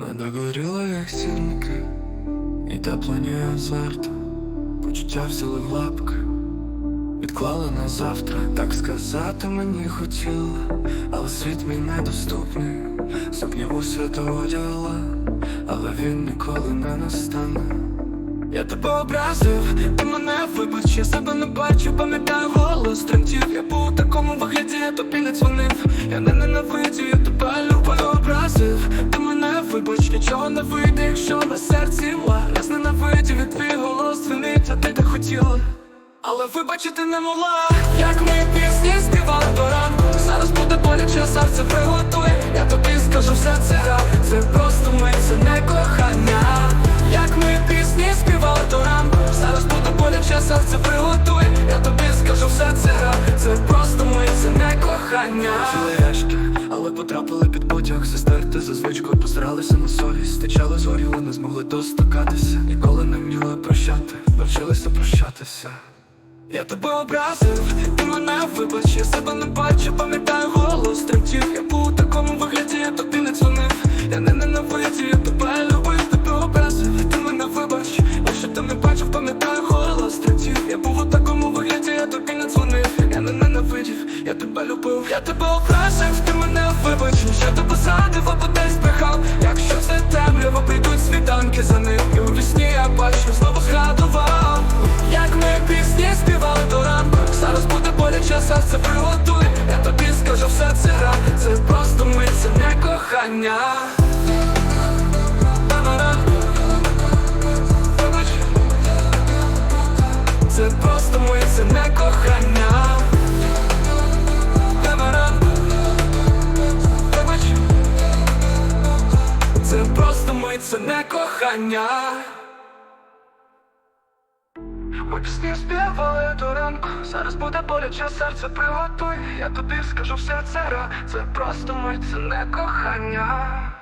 Ми догоріли, як сірники, і теплені азарт. Почуття взяли в лапки, відклали на завтра. Так сказати мені хотіла, але світ мій недоступний. Сумніву свято одягла, але він ніколи не настане. Я тебе образив, ти мене вибач, я себе не бачу, пам'ятаю голос тремтів Я був у такому вигляді, я тобі не дзвонив Я не ненавидів, я тебе любою образив Ти мене вибач, нічого не вийде, якщо на серці ла. Раз ненавидів і твій голос звенить, а ти так хотіла. Але вибачити не могла. Як ми пісні співали до ранку Зараз буде боляче, серце приготує кохання. Філеєшки, але потрапили під потяг. Сестерти за звичкою позиралися на совість. Стичали згоріли, не змогли достукатися. Ніколи не вміли прощати Навчилися прощатися. Я тебе образив, ти мене вибач, я себе не бачу, пам'ятаю голос тремтів любив Я тебе образив, ти мене вибач Я тебе зрадив або десь брехав. Якщо це темрява, прийдуть світанки за ним. І у вісні я бачу, знову згадував. Як ми пісні співали до ранку. Зараз буде боляче, серце приготує Я тобі скажу все це гра Це просто ми, це не кохання. Це просто ми, це не кохання це не кохання. Ми пісні співали до ранку. Зараз буде боляче, серце приготуй. Я тобі скажу все це ра. Це просто ми, це не кохання